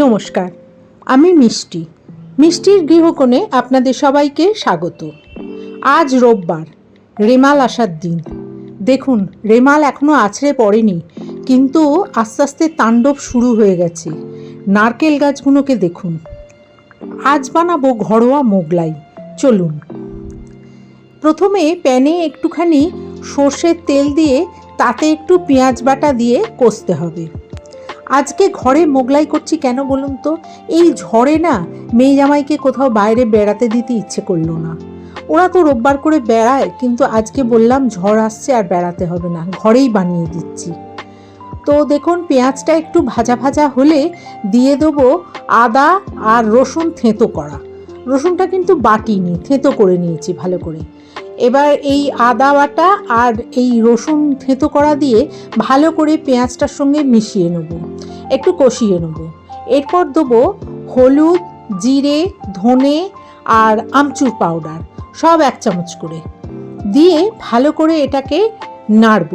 নমস্কার, আমি মিষ্টি। মিষ্টির গৃহকোণে আপনাদের সবাইকে স্বাগত। আজ রোববার, রেমাল আসার দিন। দেখুন, রেমাল এখনও আছড়ে পড়েনি, কিন্তু আস্তে আস্তে তাণ্ডব শুরু হয়ে গেছে। নারকেল গাছগুলোকে দেখুন। আজ বানাবো ঘরোয়া মোগলাই। চলুন। প্রথমে প্যানে একটুখানি সর্ষের তেল দিয়ে তাতে একটু পেঁয়াজ বাটা দিয়ে কষতে হবে। আজকে ঘরে মোগলাই করছি কেন বলুন তো? এই ঝড়ে না মেয়ে জামাইকে কোথাও বাইরে বেড়াতে দিতে ইচ্ছে করল না। ওরা তো রোববার করে বেড়ায়, কিন্তু আজকে বললাম ঝড় আসছে আর বেড়াতে হবে না, ঘরেই বানিয়ে দিচ্ছি। তো দেখুন, পেঁয়াজটা একটু ভাজা ভাজা হলে দিয়ে দেবো আদা আর রসুন থেঁতো করা। রসুনটা কিন্তু বাটিনি, থেঁতো করে নিয়েছি ভালো করে। এবার এই আদা বাটা আর এই রসুন থেঁতো করা দিয়ে ভালো করে পেঁয়াজটার সঙ্গে মিশিয়ে নেব। একটু কষিয়ে নেব। এরপর দেবো হলুদ, জিরে, ধনে আর আমচুর পাউডার, সব এক চামচ করে। দিয়ে ভালো করে এটাকে নাড়ব।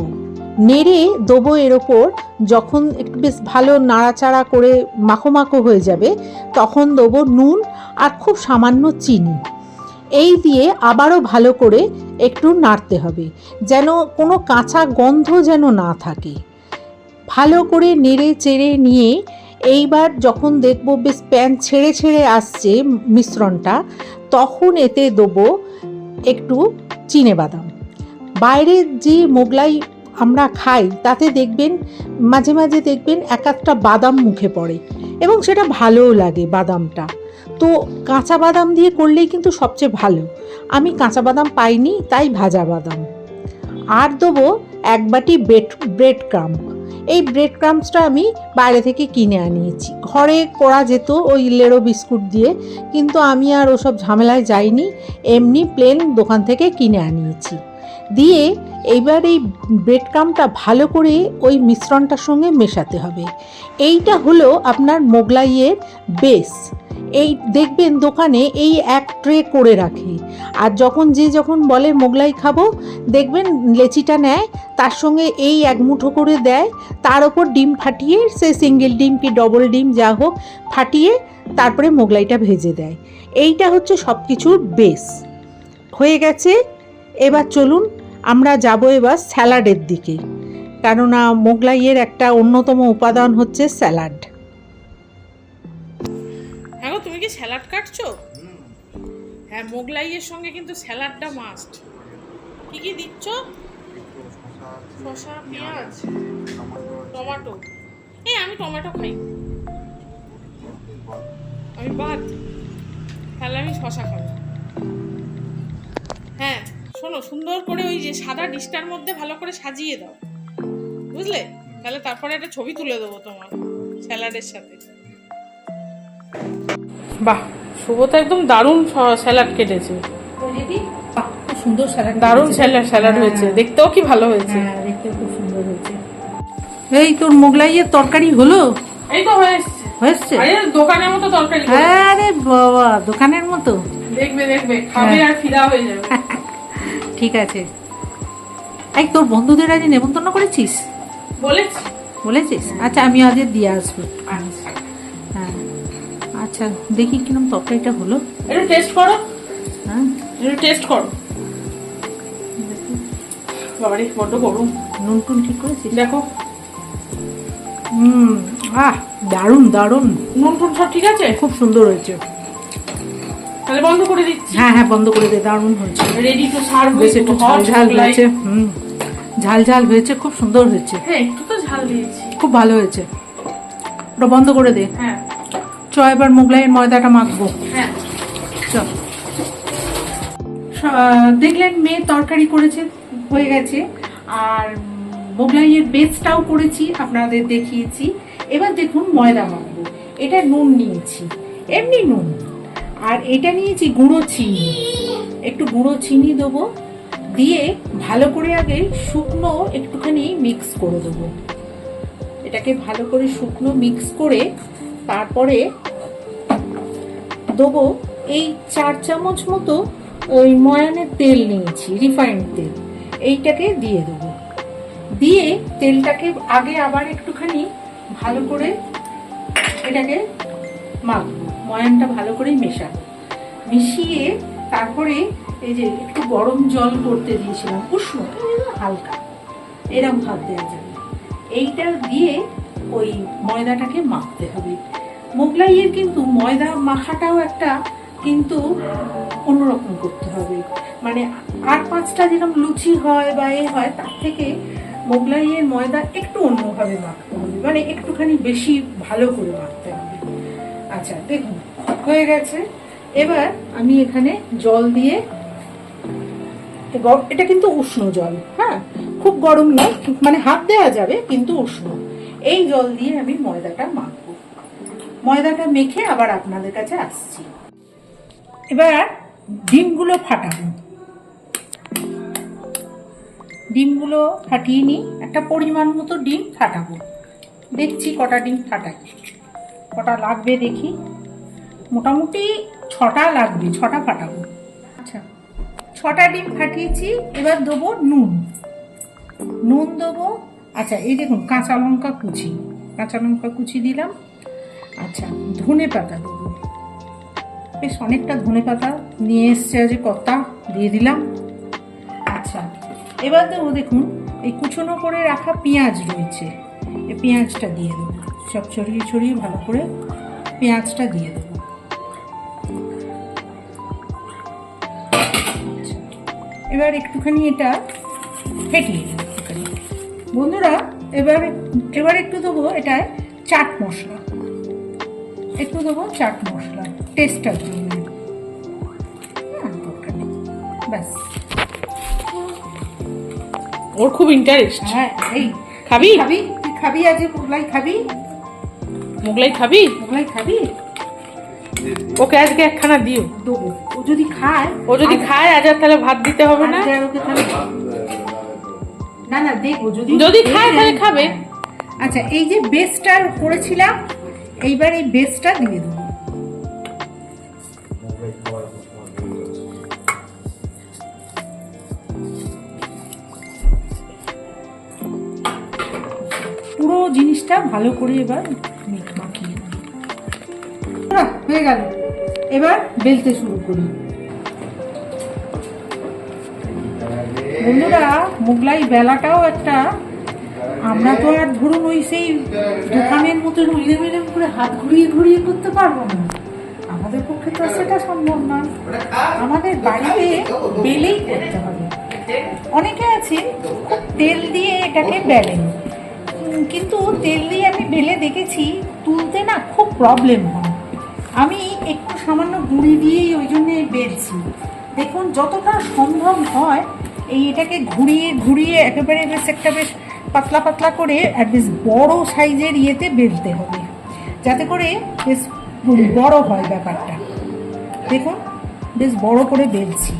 নেড়ে দেবো এর ওপর, যখন একটু বেশ ভালো নাড়াচাড়া করে মাখো মাখো হয়ে যাবে, তখন দেবো নুন আর খুব সামান্য চিনি। এই দিয়ে আবারও ভালো করে একটু নাড়তে হবে, যেন কোনো কাঁচা গন্ধ যেন না থাকে। ভালো করে নেড়ে চেড়ে নিয়ে এইবার যখন দেখব বেশ প্যান ছেড়ে ছেড়ে আসছে মিশ্রণটা, তখন এতে দেবো একটু চিনে বাদাম। বাইরের যে মোগলাই আমরা খাই, তাতে দেখবেন, মাঝে মাঝে দেখবেন এক একটা বাদাম মুখে পড়ে এবং সেটা ভালোও লাগে বাদামটা। তো কাঁচা বাদাম দিয়ে করলেই কিন্তু সবচেয়ে ভালো। আমি কাঁচা বাদাম পাইনি, তাই ভাজা বাদাম। আর দেবো এক বাটি ব্রেড ব্রেড ক্রাম্প এই ব্রেড ক্রাম্পসটা আমি বাইরে থেকে কিনে আনিয়েছি। ঘরে করা যেত ওই লেড়ো বিস্কুট দিয়ে, কিন্তু আমি আর ওসব ঝামেলায় যাইনি, এমনি প্লেন দোকান থেকে কিনে আনিয়েছি। দিয়ে এইবার এই ব্রেড ক্রামটা ভালো করে ওই মিশ্রণটার সঙ্গে মেশাতে হবে। এইটা হলো আপনার মোগলাইয়ের বেস এই দেখবেন দোকানে এই এক ট্রে করে রাখে। আর যখন যে যখন বলে মোগলাই খাব, দেখবেন লেচিটা নেয়, তার সঙ্গে এই এক মুঠো করে দেয়, তার ওপর ডিম ফাটিয়ে সে সিঙ্গেল ডিম কি ডবল ডিম যা হোক ফাটিয়ে তারপরে মোগলাইটা ভেজে দেয়। এইটা হচ্ছে সব কিছুর বেস হয়ে গেছে, এবার চলুন আমরা যাব এবার স্যালাডের দিকে। কেননা মোগলাইয়ের একটা অন্যতম উপাদান হচ্ছে স্যালাড। কি স্যালাড কাটছো? হ্যাঁ মোগলাইয়ের সঙ্গে কিন্তু স্যালাডটা মাস্ট কি কি দিচ্ছ? শসা, পেঁয়াজ, টমেটো। এই, আমি টমেটো খাই। আমি বাদ। তাহলে আমি শসা খাব। হ্যাঁ শোনো, সুন্দর করে ওই যে সাদা ডিশটার মধ্যে ভালো করে সাজিয়ে দাও। বুঝলে? তাহলে তারপরে একটা ছবি তুলে দেবো তোমার স্যালাডের সাথে। বাহ শুভ তো একদম দারুণ স্যালাড কেটেছে। খুব সুন্দর স্যালাড দারুণ স্যালাড স্যালাড হয়েছে দেখতেও কি ভালো হয়েছে। হ্যাঁ খুব সুন্দর হয়েছে। এই তোর মোগলাইয়ের তরকারি হলো? এই তো হয়ে হয়েছে আরে দোকানের মতো তরকারি করে। হ্যাঁ রে বাবা দোকানের মতো। দেখবে দেখবে খাবে হ্যাঁ। আর ফিদা হয়ে যাবে। ঠিক আছে। এই তোর বন্ধুদের আজ নেমন্তন্ন করেছিস? বলেছি। বলেছিস? আচ্ছা আমি আজ দিয়ে আসব। আচ্ছা। আচ্ছা দেখি কিরম তরকারিটা হলো। একটু টেস্ট করো। হ্যাঁ। একটু টেস্ট করো। বাবারে বড্ড গরম। নুন টুন ঠিক করেছিস? দেখো। হুম আহ দারুণ দারুণ। নুন টুন সব ঠিক আছে? খুব সুন্দর হয়েছে। তাহলে বন্ধ করে দিচ্ছি। হ্যাঁ হ্যাঁ বন্ধ করে দে দারুণ হয়েছে। রেডি টু সার্ভ বেশ একটু ঝাল ঝাল হয়েছে হুম। ঝাল ঝাল হয়েছে খুব সুন্দর হয়েছে। হ্যাঁ একটু তো ঝাল দিয়েছি। খুব ভালো হয়েছে। ওটা বন্ধ করে দে। হ্যাঁ। চ এবার মোগলাইয়ের ময়দাটা মাখবো। হ্যাঁ। স- দেখলেন মেয়ে তরকারি করেছে হয়ে গেছে। আর মোগলাইয়ের বেসটাও করেছি আপনাদের দেখিয়েছি। এবার দেখুন ময়দা মাখবো। এটা নুন নিয়েছি এমনি নুন। আর এটা নিয়েছি গুঁড়ো চিনি। একটু গুঁড়ো চিনি দেবো দিয়ে ভালো করে আগে শুকনো একটুখানি মিক্স করে দেবো। এটাকে ভালো করে শুকনো মিক্স করে তারপরে দেবো এই চার চামচ মতো ওই ময়ানের তেল নিয়েছি রিফাইন্ড তেল। এইটাকে দিয়ে দেবো। দিয়ে তেলটাকে আগে আবার একটুখানি ভালো করে এটাকে মাখবো, ময়ানটা ভালো করে মেশাবো। মিশিয়ে তারপরে এই যে একটু গরম জল করতে দিয়েছিলাম, উষ্ণ, হালকা, এরম ভাব দেওয়া যাবে। এইটা দিয়ে ওই ময়দাটাকে মাখতে হবে। মোগলাইয়ের কিন্তু ময়দা মাখাটাও একটা কিন্তু অন্যরকম করতে হবে। মানে আর পাঁচটা যেরকম লুচি হয় বা এ হয়, তার থেকে মোগলাইয়ের ময়দা একটু অন্যভাবে মাখতে হবে। মানে একটুখানি বেশি ভালো করে মাখতে হবে। আচ্ছা দেখুন, হয়ে গেছে। এবার আমি এখানে জল দিয়ে এটা কিন্তু উষ্ণ জল হ্যাঁ? খুব গরম নয় মানে হাত দেওয়া যাবে, কিন্তু উষ্ণ। এই জল দিয়ে আমি ময়দাটা মাখবো। ময়দাটা মেখে আবার আপনাদের কাছে আসছি। এবার ডিমগুলো ফাটাবো। ডিমগুলো ফাটিয়ে নিই। একটা পরিমাণ মতো ডিম ফাটাবো। দেখছি কটা ডিম ফাটাই। কটা লাগবে দেখি। মোটামুটি ছটা লাগবে, ছটা ফাটাবো। আচ্ছা ছটা ডিম ফাটিয়েছি। এবার দেবো নুন। নুন দেবো। আচ্ছা এই দেখুন, কাঁচা লঙ্কা কুচি। কাঁচা লঙ্কা কুচি দিলাম। আচ্ছা ধনে পাতা। দেবো বেশ, অনেকটা ধনে পাতা নিয়ে এসছে আজ কর্তা, দিয়ে দিলাম। আচ্ছা এবার দেবো দেখুন, এই কুচনো করে রাখা পেঁয়াজ রয়েছে। এই পেঁয়াজটা দিয়ে দেবো। সব ছড়িয়ে ছড়িয়ে ভালো করে পেঁয়াজটা দিয়ে দেবো। এবার একটুখানি এটা ফেটিয়ে বন্ধুরা, এবার এবার একটু দেবো এটায় চাট মশলা। একটু দেবো চাট মশলা টেস্টার জন্য। ব্যাস। ওর খুব ইন্টারেস্ট হ্যাঁ এই। খাবি? খাবি? তুই খাবি আজ মোগলাই খাবি? মোগলাই খাবি? মোগলাই খাবি? ওকে আজকে একখানা দিও। দেবো। ও যদি খায় ও যদি খায় আজ আর তাহলে ভাত দিতে হবে না? ওকে তাহলে না না দেখব যদি যদি খায় তাহলে খাবে। আচ্ছা এই যে বেসটা করেছিলাম এইবার এই বেসটা দিয়ে দেবো। পুরো জিনিসটা ভালো করে এবার মাখিয়ে হয়ে গেল। এবার বেলতে শুরু করি। বন্ধুরা, মোগলাই বেলাটাও একটা, আমরা তো আর ধরুন ওই সেই দোকানের করে হাত ঘুরিয়ে ঘুরিয়ে করতে পারব না। আমাদের পক্ষে তো সেটা সম্ভব নয় আমাদের বাড়িতে বেলেই করতে হবে। অনেকে আছে খুব তেল দিয়ে এটাকে উম, কিন্তু তেল দিয়ে আমি বেলে দেখেছি তুলতে না খুব প্রবলেম হয়। আমি একটু সামান্য গুঁড়ি দিয়েই ওই জন্যে বেলছি। দেখুন যতটা সম্ভব হয় এই এটাকে ঘুরিয়ে ঘুরিয়ে একেবারে বেশ একটা বেশ পাতলা পাতলা করে আর বেশ বড় সাইজের ইয়েতে বেলতে হবে। যাতে করে বেশ বড় হয় ব্যাপারটা। দেখুন, বেশ বড় করে বেলছি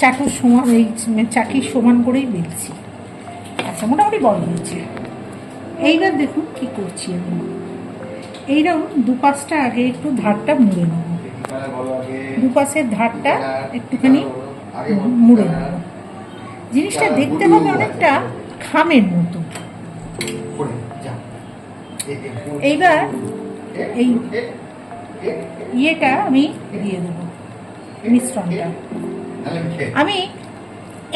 চাটুর সমান এই চাকির সমান করেই বেলছি আচ্ছা মোটামুটি বড় হয়েছে। এইবার দেখুন কি করছি আমি। এইরকম দুপাশটা আগে একটু ধারটা মুড়ে নেব। দুপাশের ধারটা একটুখানি মুড়ে নেব। জিনিসটা দেখতে হবে অনেকটা খামের মতো। এইবার এই ইয়েটা আমি দিয়ে দেবো মিশ্রণটা। আমি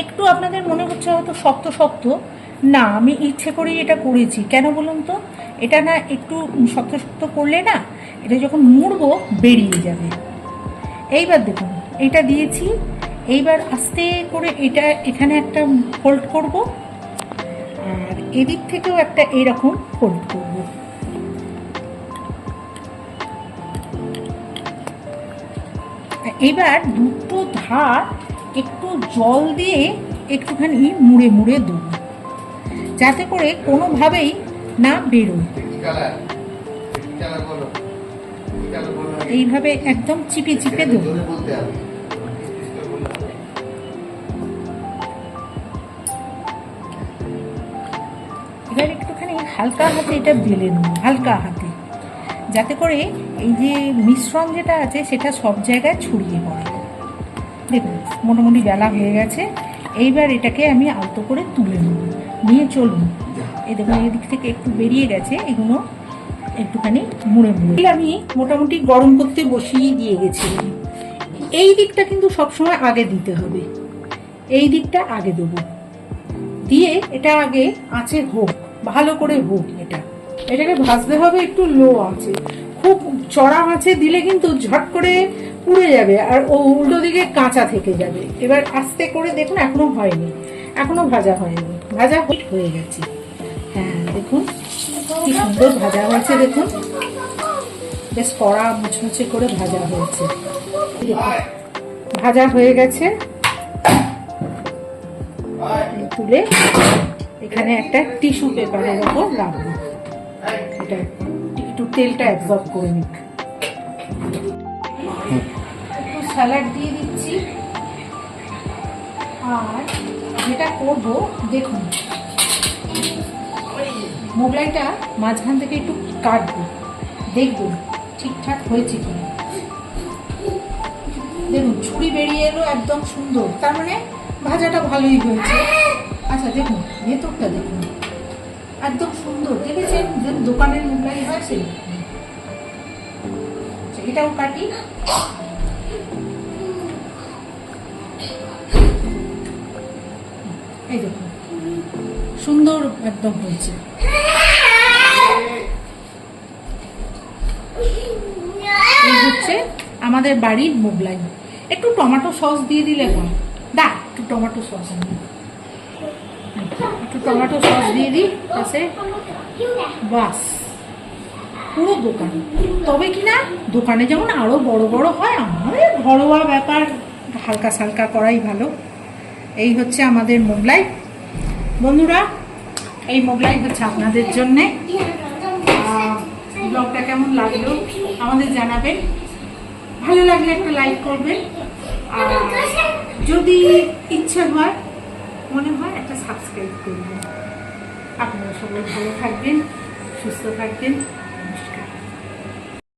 একটু আপনাদের মনে হচ্ছে হয়তো শক্ত শক্ত। না আমি ইচ্ছে করেই এটা করেছি। কেন বলুন তো? এটা না একটু শক্ত শক্ত করলে না এটা যখন মুড়বো বেরিয়ে যাবে। এইবার দেখুন এটা দিয়েছি এইবার আস্তে করে এটা এখানে একটা ফোল্ড করব আর এদিক থেকেও একটা এইরকম ফোল্ড করব এবার দুটো ধার একটু জল দিয়ে একটুখানি মুড়ে মুড়ে দেবো যাতে করে কোনোভাবেই না বেরোয় এইভাবে একদম চিপে চিপে দেবো হালকা হাতে এটা বেলে নেব, হালকা হাতে। যাতে করে এই যে মিশ্রণ যেটা আছে, সেটা সব জায়গায় ছড়িয়ে পড়ে। দেখুন, মোটামুটি বেলা হয়ে গেছে। এইবার এটাকে আমি আলতো করে তুলে নেব। নিয়ে চলুন। এই দেখুন, এদিক থেকে একটু বেরিয়ে গেছে, এগুলো একটুখানি মুড়ে মুড়ে। আমি মোটামুটি গরম করতে বসিয়ে দিয়ে গেছি এই দিকটা কিন্তু সবসময় আগে দিতে হবে। এই দিকটা আগে দেবো। দিয়ে এটা আগে আঁচে হোক। ভালো করে হোক এটা। এটাকে ভাজতে হবে একটু লো আঁচে। খুব চড়া আঁচে দিলে কিন্তু ঝট করে পুড়ে যাবে আর ও উল্টো দিকে কাঁচা থেকে যাবে। এবার আস্তে করে দেখুন এখনও হয়নি। এখনও ভাজা হয়নি। ভাজা হয়ে- গেছে। হ্যাঁ দেখুন কি সুন্দর ভাজা হয়েছে, দেখুন। বেশ কড়া মুচমুচে করে ভাজা হয়েছে। ভাজা হয়ে গেছে। তুলে এখানে একটা টিস্যু পেপারের ওপর রাখব। এটা একটু তেলটা অ্যাবজর্ব করে নিক। একটু স্যালাড দিয়ে দিচ্ছি। আর যেটা করব, দেখুন, মোগলাইটা মাঝখান থেকে একটু কাটবো। দেখব ঠিকঠাক হয়েছে কিনা দেখুন, ছুরি বেরিয়ে এলো, একদম সুন্দর। তার মানে ভাজাটা ভালোই হয়েছে। আচ্ছা দেখুন ভেতরটা দেখুন। একদম সুন্দর দেখেছেন? যে দোকানের মোগলাই হয় আচ্ছা, এটাও কাটি। এই দেখুন সুন্দর একদম হয়েছে। হচ্ছে আমাদের বাড়ির মোগলাই। একটু টমেটো সস দিয়ে দিলে হয়। দা একটু টমেটো সস টমেটো সস দিয়ে দিই পাশে বাস, পুরো দোকান। তবে কি না, দোকানে যেমন আরও বড় বড় হয়, আমাদের ঘরোয়া ব্যাপার, হালকা সালকা করাই ভালো। এই হচ্ছে আমাদের মোগলাই। বন্ধুরা, এই মোগলাই হচ্ছে আপনাদের জন্যে। ব্লগটা কেমন লাগল আমাদের জানাবেন। ভালো লাগলে একটা লাইক করবেন। আর যদি ইচ্ছে হয় মনে হয় একটা সাবস্ক্রাইব করবেন। আপনারা সবাই ভালো থাকবেন সুস্থ থাকবেন।